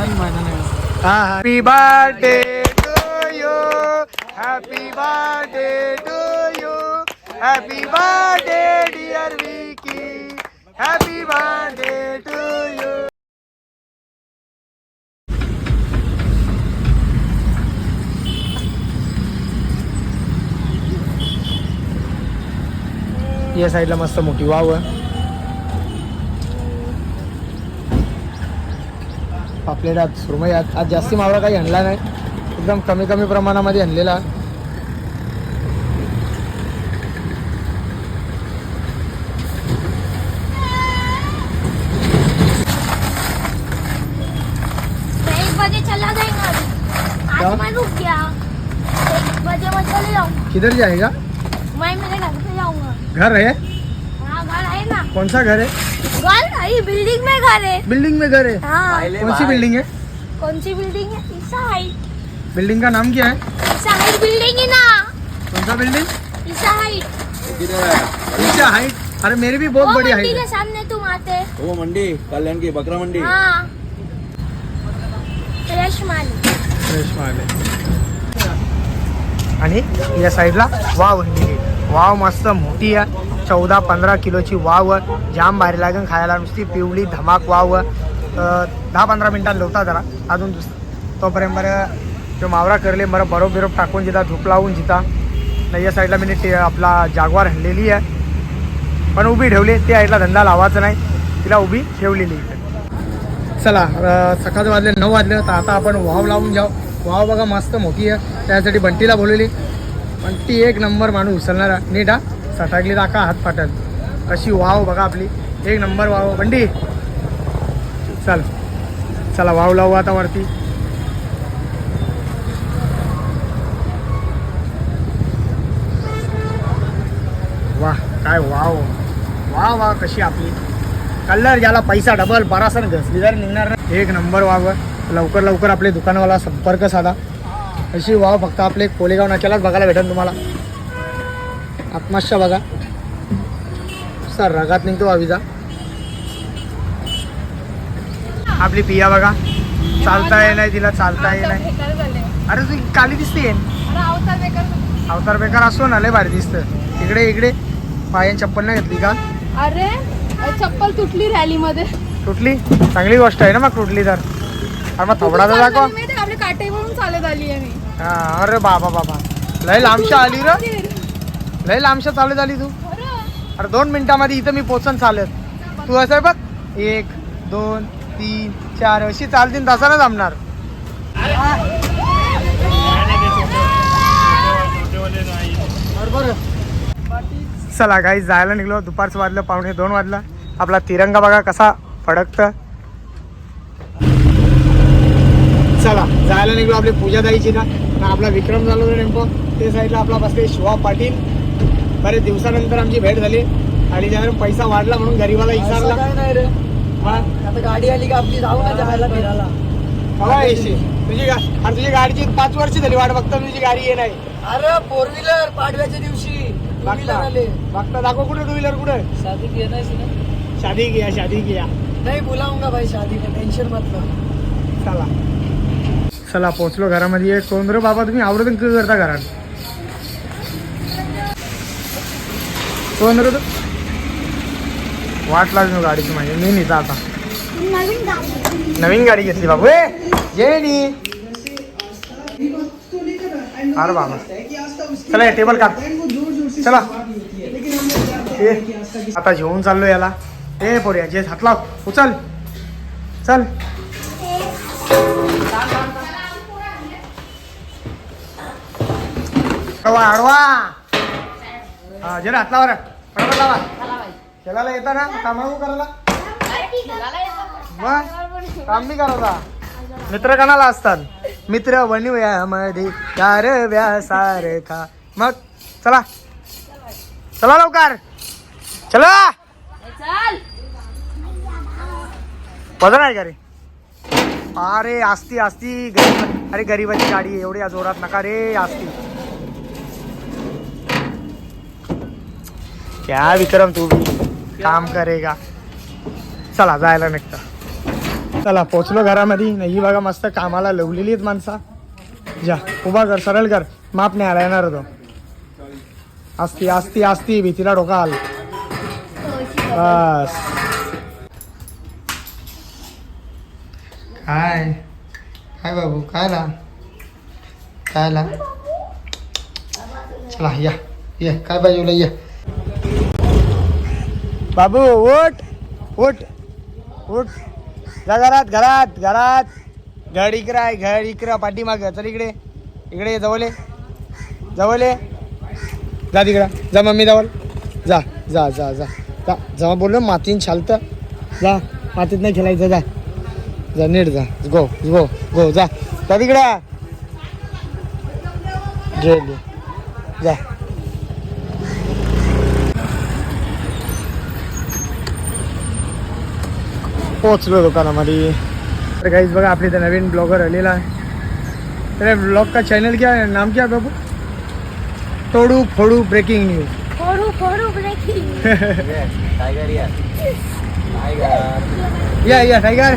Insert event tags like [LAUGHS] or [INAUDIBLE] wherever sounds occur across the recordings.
Happy birthday to you happy birthday to you happy birthday dear Vicky happy birthday to you या साईडला मस्त मोठी wow आहे. पापलेट आज सुरमई आज आज जास्ती मावळा काही आणला नाही. एकदम कमी कमी प्रमाणामध्ये आणलेला. किधर जाएगा? मैं मेरे घर पे जाऊंगा. घर है? हाँ घर है ना. कौन सा घर है? घर? नहीं बिल्डिंग में घर है। बिल्डिंग में घर है? हाँ। कौन सी बिल्डिंग है? कौन सी बिल्डिंग है? ईसा हाइट। बिल्डिंग का नाम क्या है? ईसा हाइट बिल्डिंग है ना। कौन सा बिल्डिंग ईसा हाइट। ईसा हाइट। अरे मेरी भी बहुत वो बड़ी हाइट के है। सामने तुम आते। वो मंडी कल्याण की बकरा मंडी। हाँ। फ्रेश माल। फ्रेश माल आणि या साईडला वाव वाव मस्त मोठी आहे चौदा पंधरा किलोची वाव जाम भारी लागेल खायला. नुसती पिवळी धमाक वाव दहा पंधरा मिनटात लोटा जरा. अजून दुस तोपर्यंत बरं तो मावरा करले बरं बरोबर बिरोब टाकून जिता धूप लावून जिता नाही या साईडला मी ते आपला जागवार हल्लेली आहे. पण उभी ठेवली त्या साईडला धंदा लावायचा नाही. तिला उभी ठेवलेली चला सकाळचं वाजले नऊ वाजले. तर आता आपण वाव लावून जाऊ. वाव बघा मस्त मोठी आहे. त्यासाठी बंटीला बोलवली. बंटी एक नंबर माणूस उचलणार नीट हा. सटाकली दाखा हात फाटल. अशी वाव बघा आपली. एक नंबर वाव. बंडी. चल. चला वाव लावू आता वरती. वा काय वाव. वा वा कशी आपली. कलर ज्याला पैसा डबल बरासन घसली जर निघणार नाही. एक नंबर वाव. लवकर लवकर आपले दुकानवाला संपर्क साधा. अशी वाव फक्त आपले कोलेगाव नाक्यालाच बघायला भेटेल तुम्हाला. आत्माशा बघा. सर रगात निघतो वावीचा आपली पिया बघा. चालता ये नाही तिला चालता ये नाही. अरे तू काली दिसते. अवतार बेकार असतो ना लय भारी दिसतं. इकडे इकडे. पायान चप्पल नाही घेतली का? अरे चप्पल तुटली रॅली मध्ये तुटली? चांगली गोष्ट आहे ना मग तुटली तर. अरे मग थोडा तर दाखवा आपल्या काटेवरून चालत आली आहे मी. हा, अरे बाबा बाबा. लय लांबशा आली र. लय लांबशा चालत आली तू. अरे दोन मिनिटामध्ये इथं मी पोचन चालत. तू असं आहे बघ. एक दोन तीन चार अशी चालतील तसा ना जमणार. चला काही जायला निघलो. दुपारचं वाजलं पावणे दोन वाजला. आपला तिरंगा बघा कसा फडकत चला जायला निघलो आपली पूजा द्यायची ना आणि आपला विक्रम झालो होता नेमकं. ते साईडला आपला बसले शिवा पाटील. बरेच दिवसानंतर आमची भेट झाली आणि ज्यावेळी पैसा वाढला म्हणून गरीबाला विचारला नाही रे. मग आता गाडी आली का आपली? जाऊ ना जायला फिरायला. तुझी गा अरे तुझी गाडीची पाच वर्ष झाली वाट बघता तुझी गाडी ये नाही. अरे फोर व्हीलर पाडव्याच्या दिवशी. टू व्हीलर बघता आले. बघता दाखव कुठे टू व्हीलर कुठे? शादी की नाही ना शादी किया शादी किया नाही बुलाऊंगा भाई शादी का टेन्शन मतलब चला. चला पोचलो घरामध्ये. एक कोण रे बाबा तुम्ही आवडतं करता घरात? कोण रे तू वाट लागली गाडीची माझी. मी नेता आता. नवीन गाडी. घेतली बाबू ए. जेनी अरे बाबा. चला हे टेबल काप चला. ए, आता जेवून चाललो याला. ए पोऱ्या जे हात लाव. उचल. चल. अडवा हा जरा हात लावा रे. पटापट लावा. खेळायला येता ना कामाऊ करायला? मग? काम बी करायचा मित्र कोणाला असतात? मित्र बनव्यामध्ये यार व्यासारखा मग? चला. चला लवकर. चला. वजन आहे का रे? अरे असती असती गरीब अरे गरीबाची गाडी आहे, एवढी जोरात नका रे असती क्या विक्रम तू भी काम करेगा। चला जायला निघता. चला पोचलो घरामध्ये. नाही ही बघा मस्त कामाला लवलेली आहेत माणसा. जा उभा कर सरळ कर. माप नाही आला येणार तो. असती असती असती भीतीला डोका आल. बस. काय? काय बाबू काय ला काय ला चला या. ये काय पाहिजे ये. बाबू उठ उठ उठ. जा घरात घरात घरात. घर इकडं आहे घर इकडं पाठीमाग. चल इकडे इकडे ये, जवळ जवळ जा तिकडं. जा मम्मी जवळ. जा जा जा जा. जा जेव्हा बोललो मातीन चालतं जा मातीत नाही खेळायचं जा. जा नीट जा. गो गो गो जा. तिकडं तिकडे. घे जा. पोचलो दुकानामध्ये. तर काहीच बघा आपले इथं नवीन ब्लॉगर आलेला आहे. तर ब्लॉग का चॅनल क्या है? नाम क्या है बाबू? तोडू फोडू ब्रेकिंग न्यूज फोडू फोडू ब्रेकिंग टायगर [LAUGHS] या या या टायगर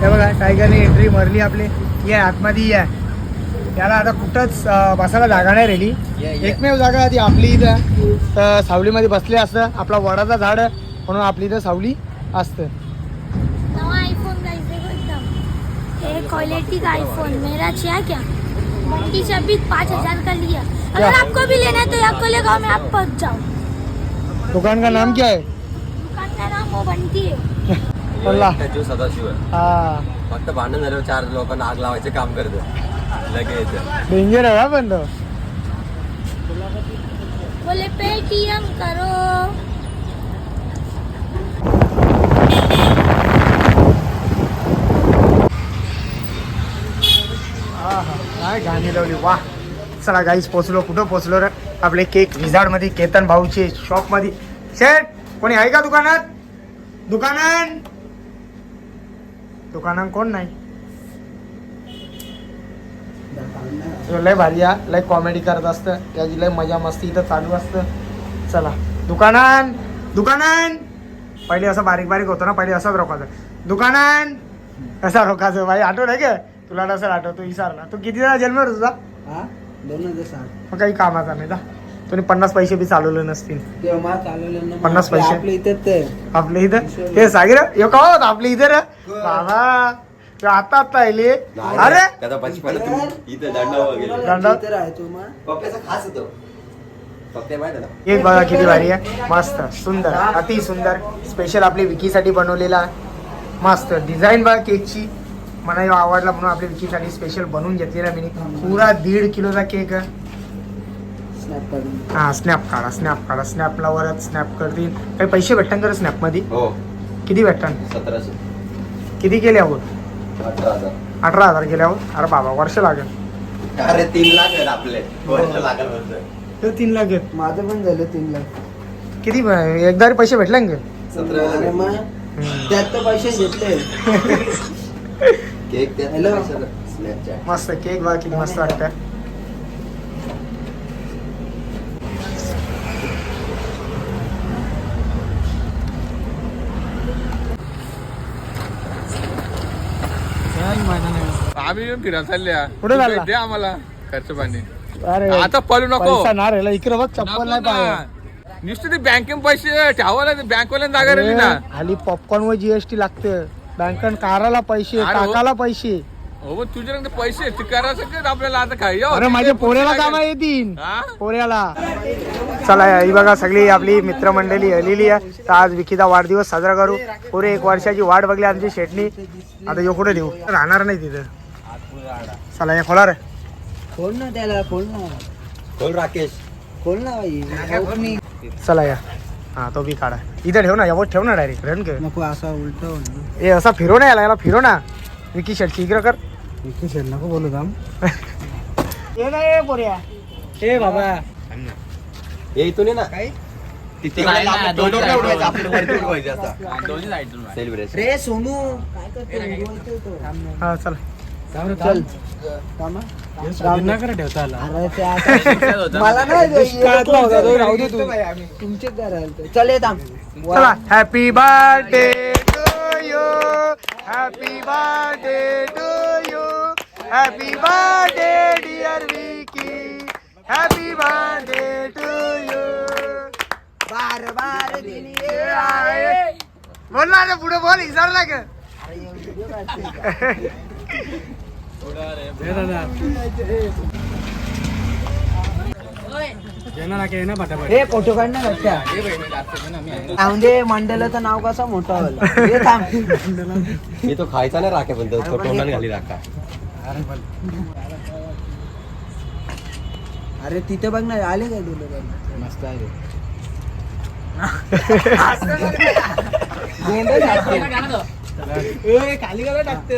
हे बघा टायगरने एंट्री मारली आपली. या आतमध्ये या. त्याला आता कुठंच बसायला जागा नाही राहिली. एकमेव जागा ती आपली इथं. तर सावलीमध्ये बसले असतं. आपला वडाचा झाड म्हणून आपली इथं सावली असतं नवा आईफोन गाइस देखो एकदम ये क्वालिटी का आईफोन मेरा चाहिए क्या? बंटी से अभी पाँच हजार का लिया? अगर आपको भी लेना है तो यहाँ कोले गाँव में आप पहुँच जाओ। दुकान का नाम क्या है? दुकान का नाम वो बंटी है। [LAUGHS] बोला जीव सदाशिव आहे. हा। फक्त भांडण झाल्यावर चार लोकांना आग लावायचे काम करतो लगेच डेंजर आहे हा पण तो बोले पेटीएम करो हा हा काय गाणी लावली? वा चला गाईस पोचलो. कुठं पोचलो रे? आपले केकमध्ये केतन भाऊचे शॉपमध्ये शेठ कोणी आहे का दुकानात? दुकानात दुकानात कोण नाही? लय भारी लय कॉमेडी करत असतं. त्याची लय मजा मस्ती इथं चालू असतं. चला. दुकानात दुकानान? पहिले असं बारीक बारीक होतं ना पहिले असंच रोखायचं. दुकानान? कसा रोखायचं. भाई आठवत आहे का? तुला नसेल आठवतो विसरला तू किती जण जन्म तुझा हा? दोन हजार सात मग काही कामाचा नाही जा तुम्ही पन्नास पैसे बी चालवले नसतील. तेव्हा चालवलं ना पन्नास पैसे? आपल्या इथं आपल्या इथं? हे सागर यो का होत? आपल्या इथं रे? बाबा आता आता आले अरे! कदा बचपन इथं दंड वगैरे. दंड? इथं राहायचो मग. पप्प्याचा खास होतो. पप्प्या माहिती ना? केक बघा किती भारी आहे. मस्त सुंदर अति सुंदर स्पेशल आपली विकीसाठी बनवलेला. आहे. मस्त डिझाईन बघा केकची. मला आवडला म्हणून आपल्या विकीसाठी स्पेशल बनवून घेतलेला मी पुरा दीड किलोचा केक हा स्नॅप काढा स्नॅप काढा. स्नॅपला वरच स्नॅप करतील. काही पैसे भेटतात का स्नॅपमध्ये हो. किती भेटतात? सतराशे. किती केले आहोत? अठरा हजार. केले आहोत? अरे बाबा वर्ष लागेल. अरे तीन लाख आहेत आपले. वर्ष लागल वर्ष. तर तीन लाख आहेत. माझं पण झालं तीन लाख. किती एकदा तरी पैसे भेटले ना त्यात तर पैसे घेतले. [LAUGHS] Cake Hello. स्नॅपचॅट मस्त केक बघा किती मस्त वाटतं आम्ही येऊन फिरायला चालल्या. कुठे चालला? दे आम्हाला खर्च पाणी. अरे आता पळू नको. पैसा ना राहिला. इकडे बघ चप्पल नाही पाहिजे नुसते ते बँकेत पैसे ठेवायला बँकवाल्याने जागा राहिली ना. खाली पॉपकॉर्न वर जीएसटी लागते. बँकन काराला पैसे अरे हो. टाकाला पैसे. हो मग तुझ्याकडे पैसे ते करायचं काय आपल्याला आता काय? यो, अरे माझ्या पोऱ्याला. कामा येतील. हा? पोऱ्याला. चला ही बघा सगळी आपली मित्रमंडळी आलेली आहे. तर आज विकीचा वाढदिवस साजरा करू. पुरे एक वर्षाची वाट बघली आमची शेटणी. आता यो कुठे देऊ? राहणार नाही तिथं. चला हे खोला रे. खोल ना त्याला खोल ना. बोल राकेश. खोल ना बाई. चला या. हा तो बी काढा. इथं ठेव ना यावर ठेव ना डायरेक्ट रन कर. नको असा उलट ए असा फिरो ना याला याला फिरो ना. विकी शेट इकडं कर. नको बोलू थांब. [LAUGHS] ये ना ये पोऱ्या? ए बाबा. ये इथून ये ना. काय? सेलिब्रेशन रे सोनू. हा [LAUGHS] चला. चल. मला happy birthday happy birthday to you happy birthday dear Vicky happy birthday to you बार बार दिन ये आए. बोल ना रे पुढे बोल विसरला का हे फोटो काढ ना मंडळाचं नाव कसं मोठं होईल? हे मी तो खायचा नाही राखे पण घाली राखा. अरे तिथे बघ ना आले काय तुला मस्त आहे. खाली टाकत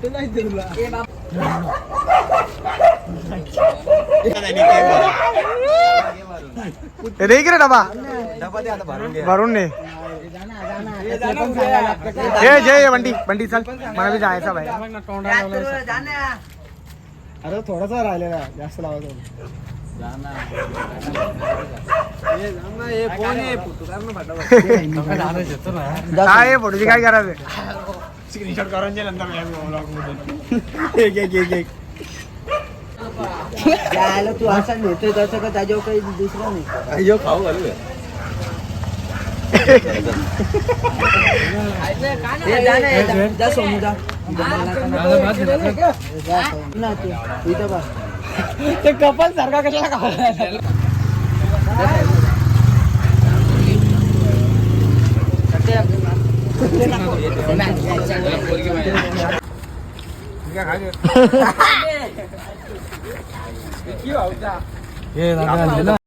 कुठे जायचं तुला रे रे डबा. डबा दे आता भरून घे. भरून ने ये जय बंटी. बंटी चल. मला बी जायचं भाई अरे थोडासा राहिलेला. जास्त लावायचं काय फोटोची काय करायचं? स्क्रीनशॉट करून जे नंतर एक एक एक एक त्याला तू असं नेतोय तसं का त्याच्यावर काही दुसरं नाही अय्यो खाऊ घालू हे. हे जा ना, हे जा. जा सोनू जा जा, ना तू. इथं बघ ते कपल सारखा कशाला 你看还是。[LAUGHS] [LAUGHS] 哈哈。